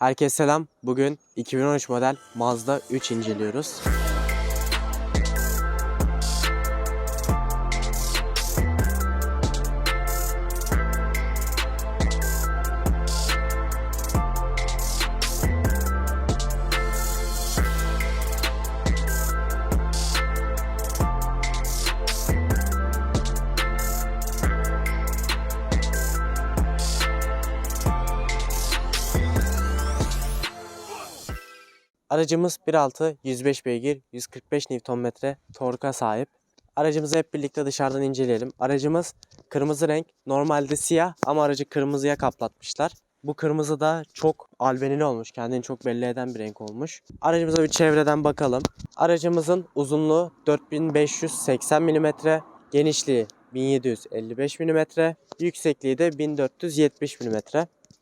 Herkese selam. Bugün 2013 model Mazda 3 inceliyoruz. Aracımız 1.6 105 beygir 145 Nm torka sahip. Aracımızı hep birlikte dışarıdan inceleyelim. Aracımız kırmızı renk. Normalde siyah ama aracı kırmızıya kaplatmışlar. Bu kırmızı da çok albenili olmuş. Kendini çok belli eden bir renk olmuş. Aracımıza bir çevreden bakalım. Aracımızın uzunluğu 4580 mm, genişliği 1755 mm, yüksekliği de 1470 mm.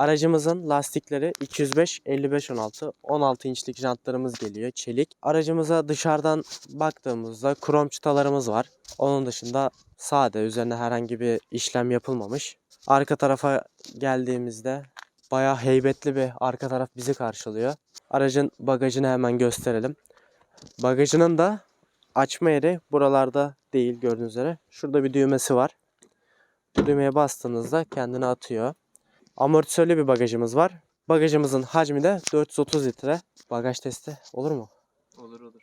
Aracımızın lastikleri 205 55 16 16 inçlik jantlarımız geliyor çelik. Aracımıza dışarıdan baktığımızda krom çıtalarımız var. Onun dışında sade üzerine herhangi bir işlem yapılmamış. Arka tarafa geldiğimizde bayağı heybetli bir arka taraf bizi karşılıyor. Aracın bagajını hemen gösterelim. Bagajının da açma yeri buralarda değil gördüğünüz üzere. Şurada bir düğmesi var. Bu düğmeye bastığınızda kendini atıyor. Amortisörlü bir bagajımız var. Bagajımızın hacmi de 430 litre. Bagaj testi olur mu? Olur olur.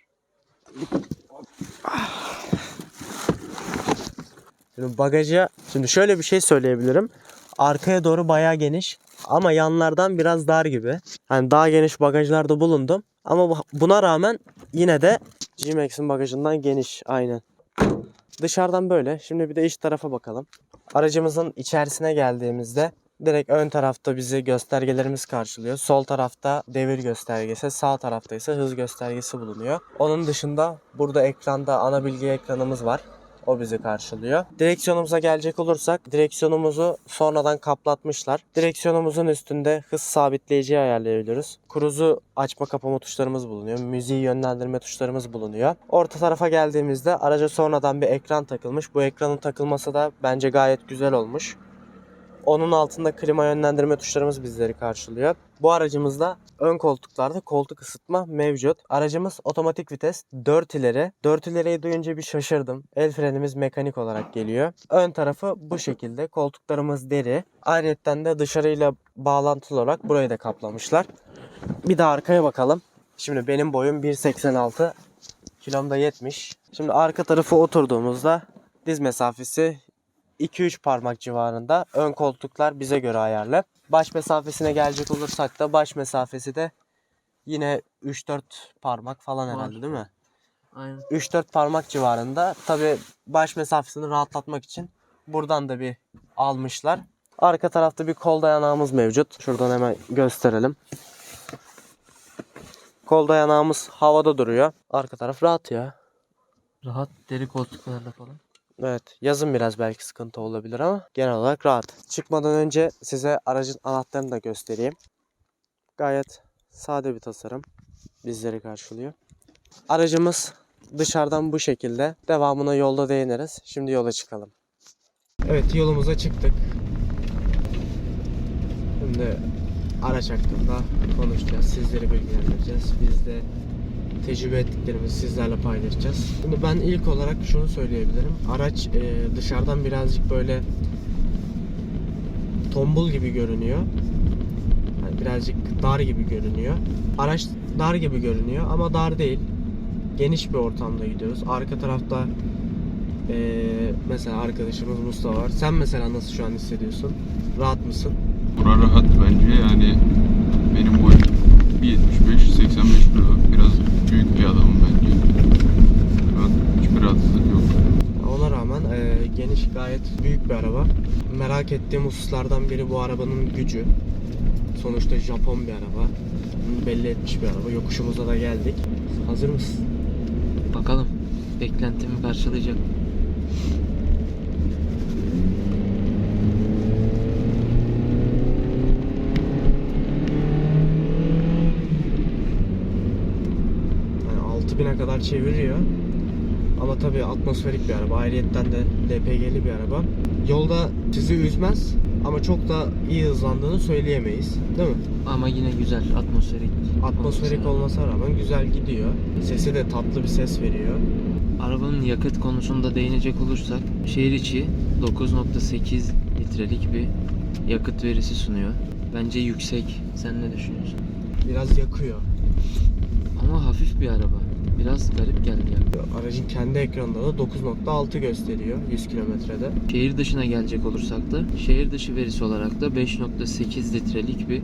Şimdi bagaja şimdi şöyle bir şey söyleyebilirim. Arkaya doğru bayağı geniş ama yanlardan biraz dar gibi. Hani daha geniş bagajlarda bulundum ama bu- buna rağmen yine de G-Max'in bagajından geniş aynen. Dışarıdan böyle. Şimdi bir de iç tarafa bakalım. Aracımızın içerisine geldiğimizde direkt ön tarafta bizi göstergelerimiz karşılıyor. Sol tarafta devir göstergesi, sağ tarafta ise hız göstergesi bulunuyor. Onun dışında burada ekranda ana bilgi ekranımız var. O bizi karşılıyor. Direksiyonumuza gelecek olursak direksiyonumuzu sonradan kaplatmışlar. Direksiyonumuzun üstünde hız sabitleyiciyi ayarlayabiliyoruz. Cruise'u açma kapama tuşlarımız bulunuyor. Müziği yönlendirme tuşlarımız bulunuyor. Orta tarafa geldiğimizde araca sonradan bir ekran takılmış. Bu ekranın takılması da bence gayet güzel olmuş. Onun altında klima yönlendirme tuşlarımız bizleri karşılıyor. Bu aracımızda ön koltuklarda koltuk ısıtma mevcut. Aracımız otomatik vites 4 ileri. 4 ileriyi duyunca bir şaşırdım. El frenimiz mekanik olarak geliyor. Ön tarafı bu şekilde. Koltuklarımız deri. Ayrıca de dışarıyla bağlantılı olarak burayı da kaplamışlar. Bir de arkaya bakalım. Şimdi benim boyum 1.86. Kilom da 70. Şimdi arka tarafı oturduğumuzda diz mesafesi 2-3 parmak civarında. Ön koltuklar bize göre ayarlı. Baş mesafesine gelecek olursak da baş mesafesi de yine 3-4 parmak falan herhalde Var. değil mi? Aynen. 3-4 parmak civarında. Tabi baş mesafesini rahatlatmak için buradan da bir almışlar. Arka tarafta bir kol dayanağımız mevcut. Şuradan hemen gösterelim. Kol dayanağımız havada duruyor. Arka taraf rahat ya. Rahat deri koltuklarla falan. Evet, yazın biraz belki sıkıntı olabilir ama genel olarak rahat. Çıkmadan önce size aracın anahtarını da göstereyim. Gayet sade bir tasarım bizleri karşılıyor. Aracımız dışarıdan bu şekilde. Devamına yolda değiniriz. Şimdi yola çıkalım. Evet, yolumuza çıktık. Şimdi araç hakkında konuşacağız. Sizleri bilgilendireceğiz. Biz de tecrübe ettiklerimizi sizlerle paylaşacağız. Şimdi ben ilk olarak şunu söyleyebilirim. Araç e, dışarıdan birazcık böyle tombul gibi görünüyor. Yani birazcık dar gibi görünüyor. Araç dar gibi görünüyor ama dar değil. Geniş bir ortamda gidiyoruz. Arka tarafta e, mesela arkadaşımız Mustafa var. Sen mesela nasıl şu an hissediyorsun? Rahat mısın? Bura rahat bence yani benim boyum 1.75 85 kilo biraz büyük bir adamım bence. Rahat, hiçbir rahatsızlık yok. Ona rağmen e, geniş gayet büyük bir araba. Merak ettiğim hususlardan biri bu arabanın gücü. Sonuçta Japon bir araba. Bunu belli etmiş bir araba. Yokuşumuza da geldik. Hazır mısın? Bakalım. Beklentimi karşılayacak. Yani 6000'e kadar çeviriyor. Ama tabii atmosferik bir araba. Ayrıyetten de LPG'li bir araba. Yolda sizi üzmez. Ama çok da iyi hızlandığını söyleyemeyiz. Değil mi? Ama yine güzel atmosferik. Atmosferik olması. olmasına rağmen güzel gidiyor. Sesi de tatlı bir ses veriyor. Arabanın yakıt konusunda değinecek olursak şehir içi 9.8 litrelik bir yakıt verisi sunuyor. Bence yüksek. Sen ne düşünüyorsun? Biraz yakıyor. Ama hafif bir araba. Biraz garip geldi ya. Aracın kendi ekranında da 9.6 gösteriyor 100 kilometrede. Şehir dışına gelecek olursak da şehir dışı verisi olarak da 5.8 litrelik bir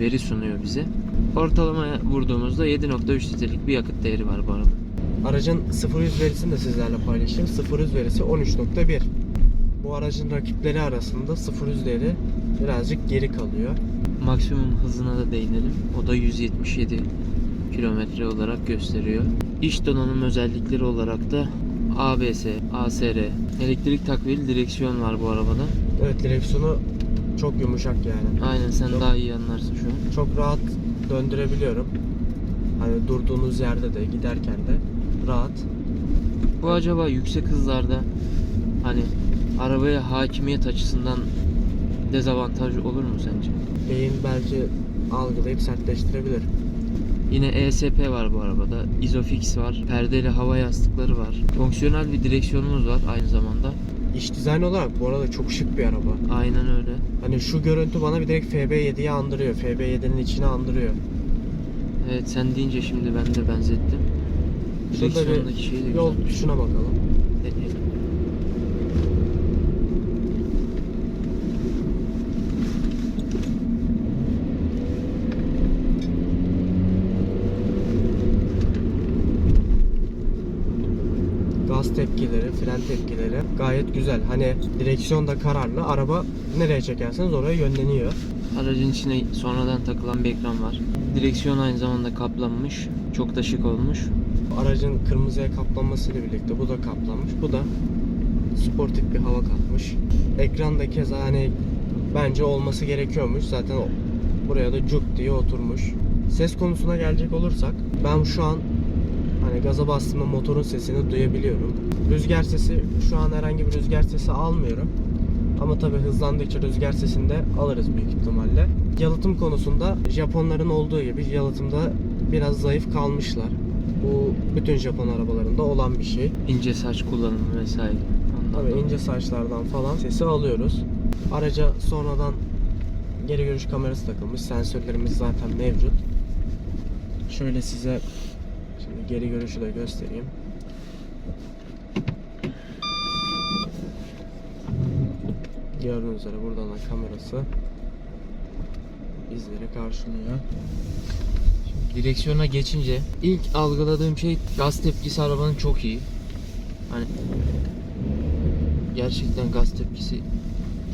veri sunuyor bize. Ortalamaya vurduğumuzda 7.3 litrelik bir yakıt değeri var bu araba. Aracın 0-100 verisini de sizlerle paylaşayım. 0-100 verisi 13.1. Bu aracın rakipleri arasında 0-100 değeri birazcık geri kalıyor. Maksimum hızına da değinelim. O da 177 kilometre olarak gösteriyor. İç donanım özellikleri olarak da ABS, ASR, elektrik takviyeli direksiyon var bu arabada. Evet direksiyonu çok yumuşak yani. Aynen sen Çok- daha iyi anlarsın şu an. Çok rahat döndürebiliyorum. Hani durduğunuz yerde de giderken de rahat. Bu acaba yüksek hızlarda hani arabaya hakimiyet açısından dezavantaj olur mu sence? Beyin belki algılayıp sertleştirebilir. Yine ESP var bu arabada. Isofix var. Perdeli hava yastıkları var. Fonksiyonel bir direksiyonumuz var aynı zamanda. İç dizayn olarak bu arada çok şık bir araba. Aynen öyle. Hani şu görüntü bana bir direkt FB7'yi andırıyor. FB7'nin içine andırıyor. Evet sen deyince şimdi ben de benzettim. Şurada bir yol tuşuna bakalım. Gaz tepkileri, fren tepkileri gayet güzel. Hani direksiyon da kararlı. Araba nereye çekerseniz oraya yönleniyor. Aracın içine sonradan takılan bir ekran var. Direksiyon aynı zamanda kaplanmış. Çok da şık olmuş. Aracın kırmızıya kaplanmasıyla birlikte bu da kaplanmış. Bu da sportif bir hava katmış. Ekran da keza hani bence olması gerekiyormuş. Zaten buraya da cuk diye oturmuş. Ses konusuna gelecek olursak ben şu an hani gaza bastığımda motorun sesini duyabiliyorum. Rüzgar sesi şu an herhangi bir rüzgar sesi almıyorum. Ama tabi hızlandıkça rüzgar sesini de alırız büyük ihtimalle. Yalıtım konusunda Japonların olduğu gibi yalıtımda biraz zayıf kalmışlar. Bu bütün Japon arabalarında olan bir şey. İnce saç kullanımı vesaire. Dolayı. ince saçlardan falan sesi alıyoruz. Araca sonradan geri görüş kamerası takılmış. Sensörlerimiz zaten mevcut. Şöyle size geri görüşü de göstereyim. Gördüğünüz üzere buradan da kamerası bizleri karşılıyor. Direksiyona geçince ilk algıladığım şey gaz tepkisi arabanın çok iyi. Hani gerçekten gaz tepkisi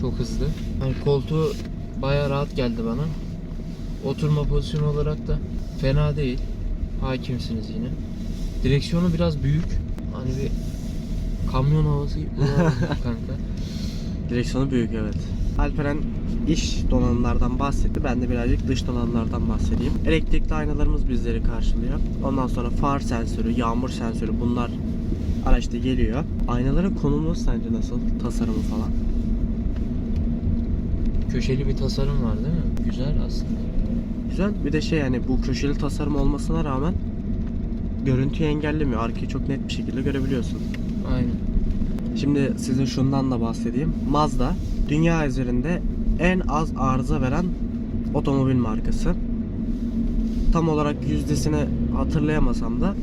çok hızlı. Hani koltuğu baya rahat geldi bana. Oturma pozisyonu olarak da fena değil. Hakimsiniz yine. Direksiyonu biraz büyük. Hani bir kamyon havası gibi kanka. Direksiyonu büyük evet. Alperen iş donanımlardan bahsetti. Ben de birazcık dış donanımlardan bahsedeyim. Elektrikli aynalarımız bizleri karşılıyor. Ondan sonra far sensörü, yağmur sensörü bunlar araçta geliyor. Aynaların konumu sence nasıl? Tasarımı falan. Köşeli bir tasarım var değil mi? Güzel aslında. Güzel. Bir de şey yani bu köşeli tasarım olmasına rağmen görüntüyü engellemiyor. Arkayı çok net bir şekilde görebiliyorsun. Aynen. Şimdi size şundan da bahsedeyim. Mazda dünya üzerinde en az arıza veren otomobil markası. Tam olarak yüzdesini hatırlayamasam da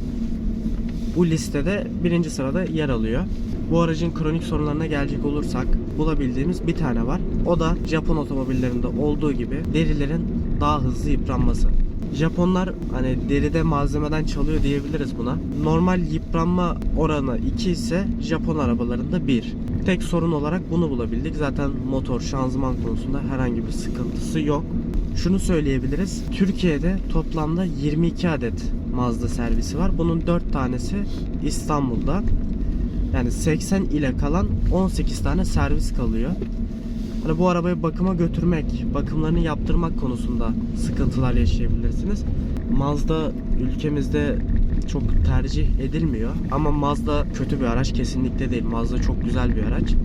bu listede birinci sırada yer alıyor. Bu aracın kronik sorunlarına gelecek olursak bulabildiğimiz bir tane var. O da Japon otomobillerinde olduğu gibi derilerin daha hızlı yıpranması. Japonlar hani deride malzemeden çalıyor diyebiliriz buna. Normal yıpranma oranı 2 ise Japon arabalarında 1. Tek sorun olarak bunu bulabildik. Zaten motor, şanzıman konusunda herhangi bir sıkıntısı yok. Şunu söyleyebiliriz. Türkiye'de toplamda 22 adet Mazda servisi var. Bunun 4 tanesi İstanbul'da. Yani 80 ile kalan 18 tane servis kalıyor. Hani bu arabayı bakıma götürmek, bakımlarını yaptırmak konusunda sıkıntılar yaşayabilirsiniz. Mazda ülkemizde çok tercih edilmiyor ama Mazda kötü bir araç kesinlikle değil. Mazda çok güzel bir araç.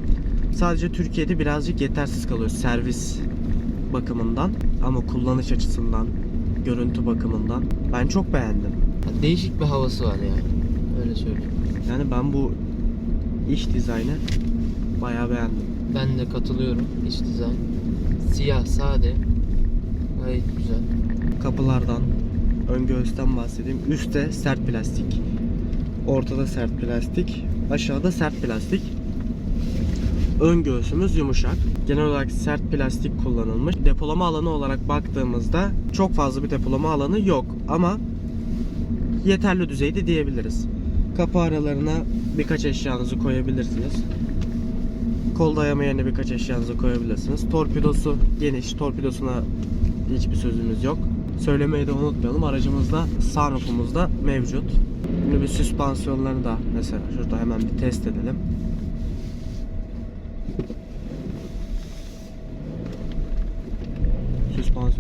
Sadece Türkiye'de birazcık yetersiz kalıyor servis bakımından ama kullanış açısından, görüntü bakımından ben çok beğendim. Değişik bir havası var yani. Öyle söyleyeyim. Yani ben bu iç dizaynı bayağı beğendim. Ben de katılıyorum iç dizayn. Siyah, sade. Gayet güzel. Kapılardan, ön göğüsten bahsedeyim. Üstte sert plastik, ortada sert plastik, aşağıda sert plastik. Ön göğsümüz yumuşak. Genel olarak sert plastik kullanılmış. Depolama alanı olarak baktığımızda çok fazla bir depolama alanı yok ama yeterli düzeyde diyebiliriz. Kapı aralarına birkaç eşyanızı koyabilirsiniz. Kol dayama birkaç eşyanızı koyabilirsiniz. Torpidosu geniş. Torpidosuna hiçbir sözümüz yok. Söylemeyi de unutmayalım. Aracımızda sunroofumuz da mevcut. Şimdi bir süspansiyonlarını da mesela şurada hemen bir test edelim.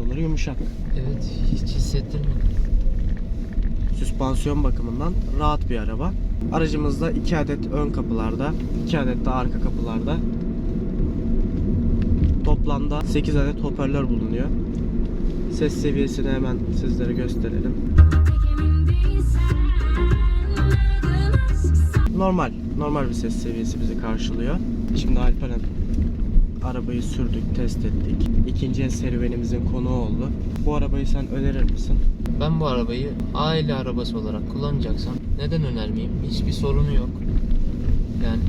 Süspansiyonları yumuşak. Evet, hiç hissettirmedi. Süspansiyon bakımından rahat bir araba. Aracımızda 2 adet ön kapılarda, 2 adet de arka kapılarda toplamda 8 adet hoparlör bulunuyor. Ses seviyesini hemen sizlere gösterelim. Normal, normal bir ses seviyesi bizi karşılıyor. Şimdi Alperen arabayı sürdük, test ettik. İkinci el serüvenimizin konuğu oldu. Bu arabayı sen önerir misin? Ben bu arabayı aile arabası olarak kullanacaksam neden önermeyeyim? Hiçbir sorunu yok. Yani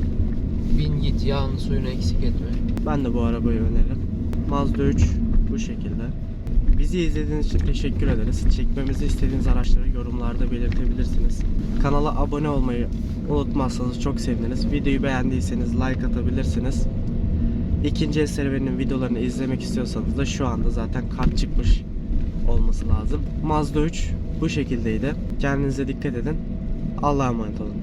bin git yağını suyunu eksik etme. Ben de bu arabayı öneririm. Mazda 3 bu şekilde. Bizi izlediğiniz için teşekkür ederiz. Çekmemizi istediğiniz araçları yorumlarda belirtebilirsiniz. Kanala abone olmayı unutmazsanız çok seviniriz. Videoyu beğendiyseniz like atabilirsiniz. İkinci el serüveninin videolarını izlemek istiyorsanız da şu anda zaten kart çıkmış olması lazım. Mazda 3 bu şekildeydi. Kendinize dikkat edin. Allah'a emanet olun.